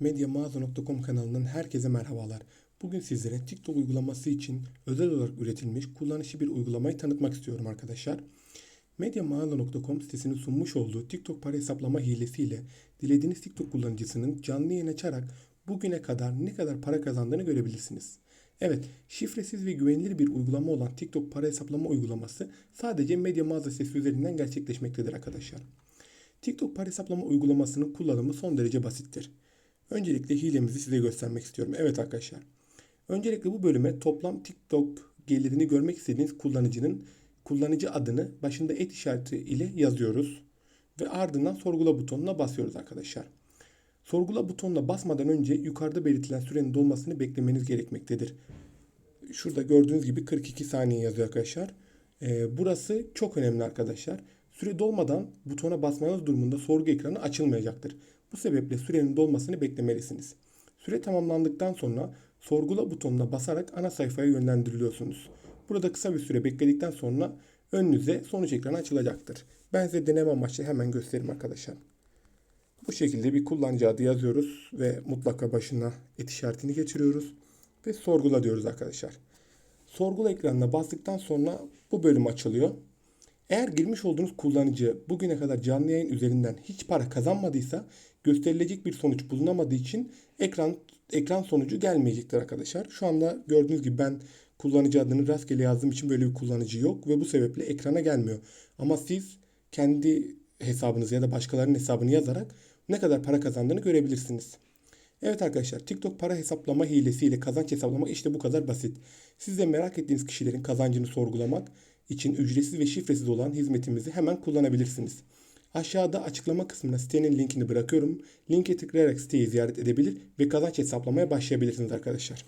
Medyamağaza.com kanalından herkese merhabalar. Bugün sizlere TikTok uygulaması için özel olarak üretilmiş kullanışlı bir uygulamayı tanıtmak istiyorum arkadaşlar. Medyamağaza.com sitesinin sunmuş olduğu TikTok para hesaplama hilesiyle dilediğiniz TikTok kullanıcısının canlı yayın açarak bugüne kadar ne kadar para kazandığını görebilirsiniz. Evet, şifresiz ve güvenilir bir uygulama olan TikTok para hesaplama uygulaması sadece Medya mağaza sitesi üzerinden gerçekleşmektedir arkadaşlar. TikTok para hesaplama uygulamasının kullanımı son derece basittir. Öncelikle hilemizi size göstermek istiyorum. Evet arkadaşlar. Öncelikle bu bölüme toplam TikTok gelirini görmek istediğiniz kullanıcının kullanıcı adını başında et işareti ile yazıyoruz. Ve ardından sorgula butonuna basıyoruz arkadaşlar. Sorgula butonuna basmadan önce yukarıda belirtilen sürenin dolmasını beklemeniz gerekmektedir. Şurada gördüğünüz gibi 42 saniye yazıyor arkadaşlar. Ee, burası çok önemli arkadaşlar. Süre dolmadan butona basmanız durumunda sorgu ekranı açılmayacaktır. Bu sebeple sürenin dolmasını beklemelisiniz. Süre tamamlandıktan sonra sorgula butonuna basarak ana sayfaya yönlendiriliyorsunuz. Burada kısa bir süre bekledikten sonra önünüze sonuç ekranı açılacaktır. Ben size deneme amaçlı hemen göstereyim arkadaşlar. Bu şekilde bir kullanıcı adı yazıyoruz ve mutlaka başına et işaretini geçiriyoruz ve sorgula diyoruz arkadaşlar. Sorgula ekranına bastıktan sonra bu bölüm açılıyor. Eğer girmiş olduğunuz kullanıcı bugüne kadar canlı yayın üzerinden hiç para kazanmadıysa gösterilecek bir sonuç bulunamadığı için ekran ekran sonucu gelmeyecektir arkadaşlar. Şu anda gördüğünüz gibi ben kullanıcı adını rastgele yazdığım için böyle bir kullanıcı yok ve bu sebeple ekrana gelmiyor. Ama siz kendi hesabınızı ya da başkalarının hesabını yazarak ne kadar para kazandığını görebilirsiniz. Evet arkadaşlar TikTok para hesaplama hilesiyle kazanç hesaplamak işte bu kadar basit. Siz de merak ettiğiniz kişilerin kazancını sorgulamak için ücretsiz ve şifresiz olan hizmetimizi hemen kullanabilirsiniz. Aşağıda açıklama kısmına sitenin linkini bırakıyorum. Linke tıklayarak siteyi ziyaret edebilir ve kazanç hesaplamaya başlayabilirsiniz arkadaşlar.